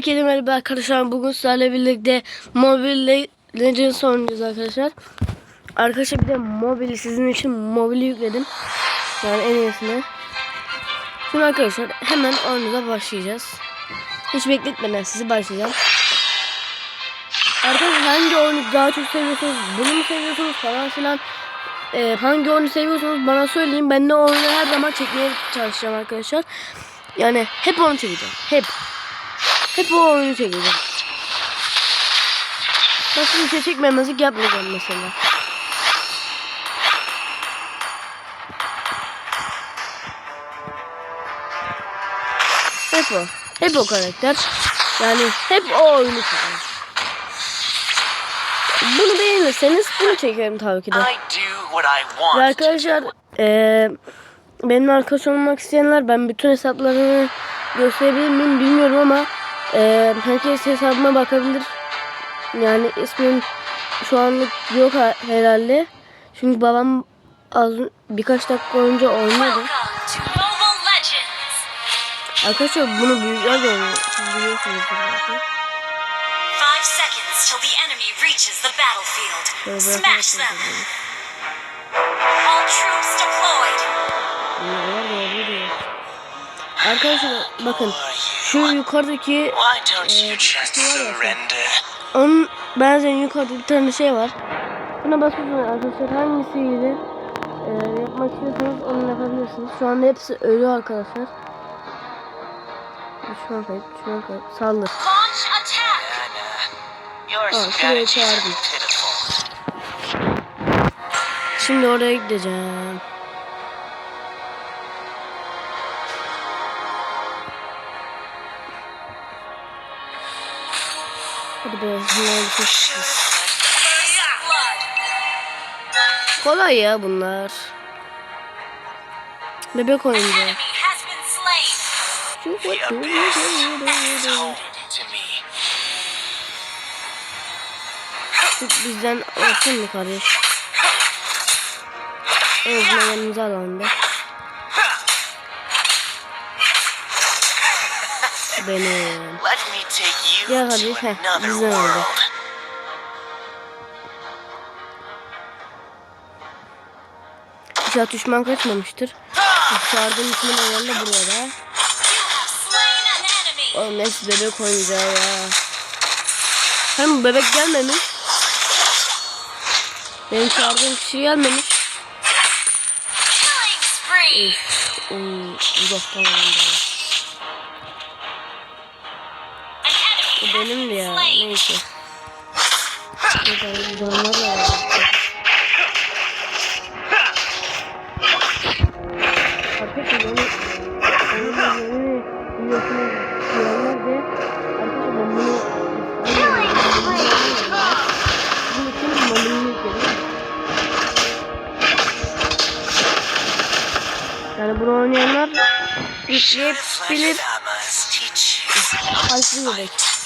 Herkese merhaba arkadaşlar. Bugün sizlerle birlikte Mobile Legends oynayacağız arkadaşlar. Arkadaşlar bir de mobili sizin için mobili yükledim. Yani en iyisini. Şimdi arkadaşlar hemen oyunumuza başlayacağız. Hiç bekletmeden sizi başlayacağım. Arkadaşlar hangi oyunu daha çok seviyorsunuz? Bunu mu seviyorsunuz falan filan? Ee, hangi oyunu seviyorsunuz bana söyleyin. Ben de oyunu her zaman çekmeye çalışacağım arkadaşlar. Yani hep onu çekeceğim. Hep. Hep o oyunu çekeceğim. Nasıl bir şey çekmemezlik yapmayacağım mesela. Hep o. Hep o karakter. Yani hep o oyunu çekerim. Bunu beğenirseniz bunu çekerim tabii ki de. Ve arkadaşlar eee benim arkadaş olmak isteyenler ben bütün hesaplarını gösterebilir miyim bilmiyorum ama eee herkes hesabıma bakabilir. Yani ismim şu anlık yok ha- herhalde. Çünkü babam az birkaç dakika önce Legends! Arkadaşlar bunu de oynuyor. Siz biliyorsunuz. Five seconds till the enemy reaches the battlefield. Şöyle Smash bırakarak them! yapıyorum. All troops deployed! Bunlar da oluyor. Arkadaşlar bakın şu yukarıdaki şu surrender? Onun benzeyen yukarıda bir tane şey var. Buna basıyorsunuz arkadaşlar. Hangisiyle e, yapmak istiyorsanız onu yapabilirsiniz. Şu anda hepsi ölü arkadaşlar. Düşman kayıp, düşman kayıp. Saldır. Oh, şuraya çağırdım. Şimdi oraya gideceğim. Hadi be. bir şey-! Kolay ya bunlar. Bebek oyuncağı. Bizden olsun mu kardeş? Azından yanımıza alalım be. Benim. Let me take you Ya to hadi, heh, güzel oldu. İnşallah düşman kaçmamıştır. Çağırdığım ismin ayarla buraya! Oğlum neyse bebek oyuncağı ya. Hem bebek gelmemiş. Benim çağırdığım kişi gelmemiş. Üf, uzaktan alındı. Been ya. Neyse. Buradan. Arkadaşlar onu de arkadaşlar ben bunu bunun için. Yani bunu oynayanlar Should have yükleyebilir. let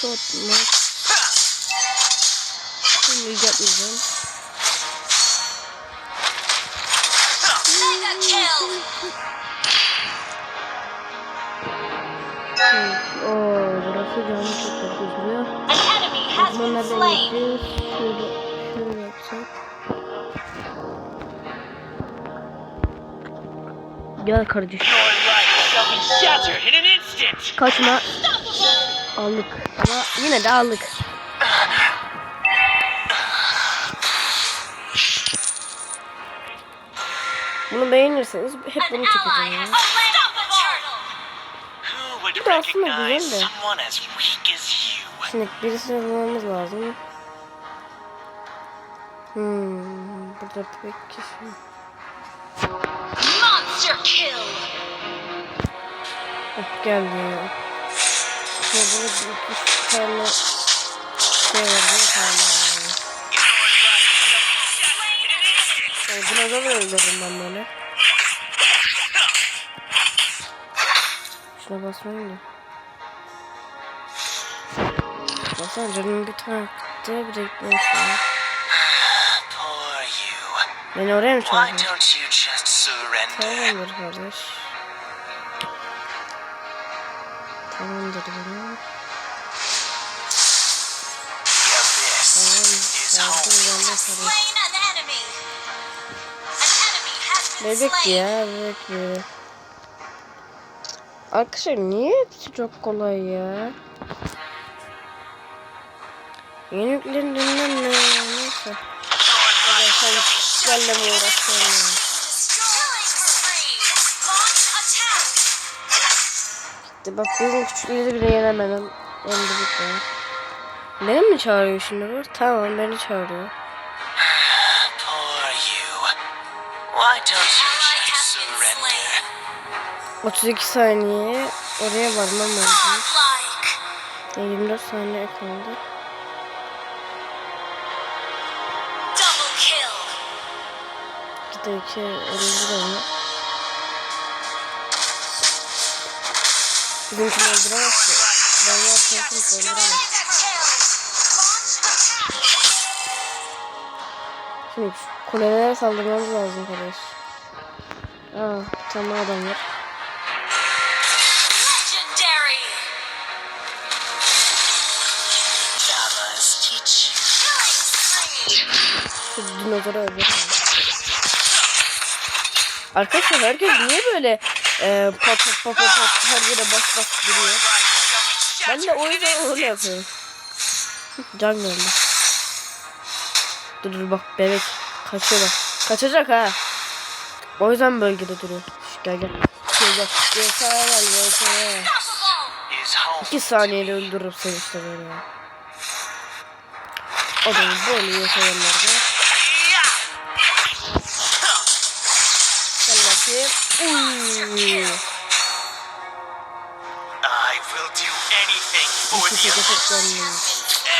Shot mu? Şimdi yapmayacağım. Evet, Oo, burası canlı çok gözüküyor. Slain! yapacağız? Şöyle, şöyle yapsak. Gel kardeşim. Kaçma. Aldık. Ama yine de aldık. Bunu beğenirseniz hep bunu çekeceğim ya. Bu da aslında güzel de. Şimdi birisini bulmamız lazım. Hmm, burada pek kişi. Monster kill! Heh, geldi ya. Şurada bir iki tane şey var. Bir. Yani buna da öldürürüm ben böyle. Şuna basmayayım da. Baksana canım bir tane attı bir de eklemiş ya. Beni oraya mı çağırdın? Tamamdır kardeş. Enemy has been Bebek ya bebek ya. Arkadaşlar niye hepsi çok kolay ya? Yeni yüklediğinden ne neyse. Hadi sen benimle İşte bak bizim küçükleri bile yenemedim. Öldürdük ya. Beni mi çağırıyor şimdi bu? Tamam beni çağırıyor. Poor you. Why don't you Ally just has been surrender? slain. 32 saniye oraya varmam lazım. Godlike. 24 saniye kaldı. Double kill. 2'de 2 öldürdü onu. Bizimkini öldüremez ki. Ben yaptım kimse öldüremez. Şimdi şu kulelere saldırmamız lazım kardeş. Aa, bir tane adam var. Şu dinozoru öldürelim. Arkadaşlar herkes niye böyle e, pat pat pat pat pat her yere bas bas duruyor? Ben de o yüzden öyle yapıyorum. Can. Dur dur bak bebek kaçıyor bak. Kaçacak ha. O yüzden bölgede duruyor. Gel gel. Gel gel. Gel home. İki saniyede öldürürüm seni işte böyle. Adamı böyle yaşayanlarda. Uy. I will do anything for İki the kere tek gelmiyor.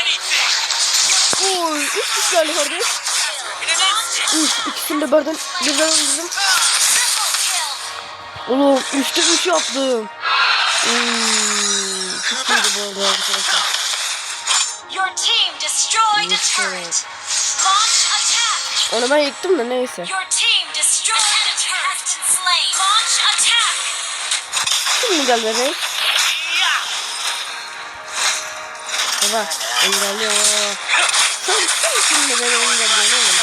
anything. Uy. Üç kişi geldi kardeş. Üç. İkisini de birden birden öldürdüm. Oğlum üçte üç yaptım. Hmm, çok iyiydi bu arada arkadaşlar. Your team destroyed a turret. Launch attack. Onu ben yıktım da neyse. Your team destroyed Bebeğim. Yeah. Baba engelliyor. Sen sen şimdi beni engelliyorsun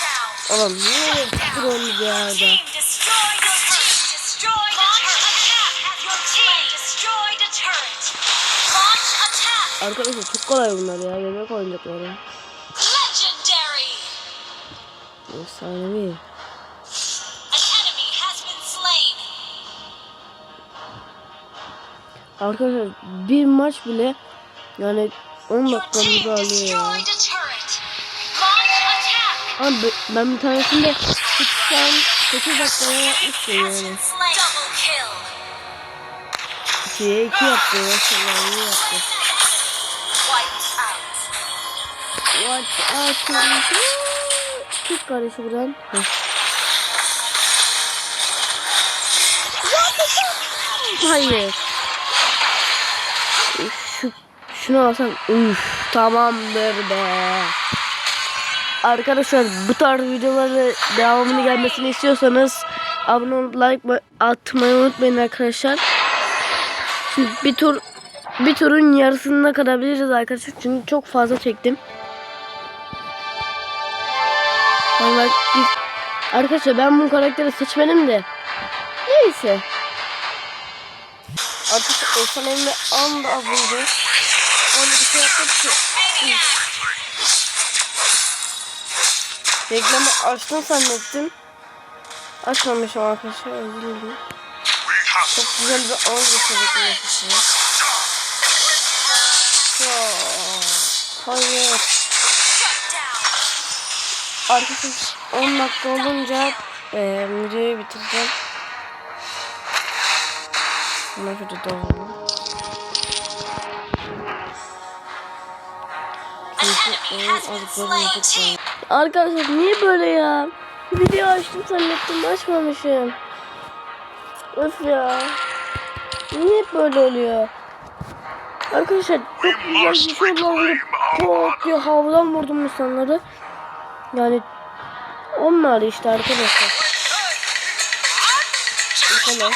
down. Oğlum niye drone attack. Arkadaşlar çok kolay bunlar ya. Yemek oyuncakları. Efsanevi. Arkadaşlar bir maç bile yani 10 Your dakikamızı alıyor ya. Ama be- ben bir tanesinde 80 8 dakikaya yapmıştım yani. been slain. Double kill. 2'ye 2 yaptı. Maşallah iyi yaptı. Wiped out. Watch out. Çık kardeşi buradan. Hayır. Şu, şunu alsam. Üf, tamamdır be. Arkadaşlar bu tarz videoların devamını gelmesini istiyorsanız abone olup like atmayı unutmayın arkadaşlar. Şimdi bir tur bir turun yarısına kalabiliriz arkadaşlar çünkü çok fazla çektim. Bak biz arkadaşlar ben bu karakteri seçmedim de neyse. Artık efsanemle anda ablaydı. Onu bir şey yaptık ki. Reklamı açtım zannettim. Açmamışım arkadaşlar özür dilerim. Çok güzel bir an geçirdik nefesini. Ya, Hayır. Arkadaşlar 10 dakika olunca e, videoyu bitireceğim. Buna bölümcük Team. Arkadaşlar niye böyle ya? Video açtım zannettim açmamışım. Öf ya. Niye hep böyle oluyor? Arkadaşlar çok güzel bir şey oldu. Çok diye havadan vurdum insanları. Yani onlar işte arkadaşlar. Tamam.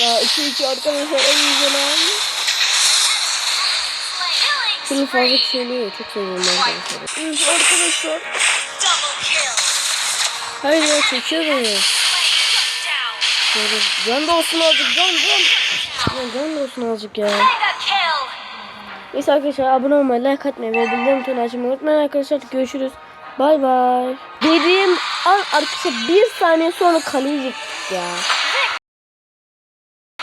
Ya 2-2 arkadaşlar en güzel an. Şunu fazla söylüyor. Çok seviyorum arkadaşlar. Üf arkadaşlar. Hayır ya çekiyor beni. Şöyle can da olsun azıcık can can. Ya can da olsun azıcık ya. Neyse arkadaşlar abone olmayı, like atmayı ve bildirim tonu açmayı unutmayın arkadaşlar. Görüşürüz. Bay bay. Dediğim an arkadaşlar bir saniye sonra kaleye ya.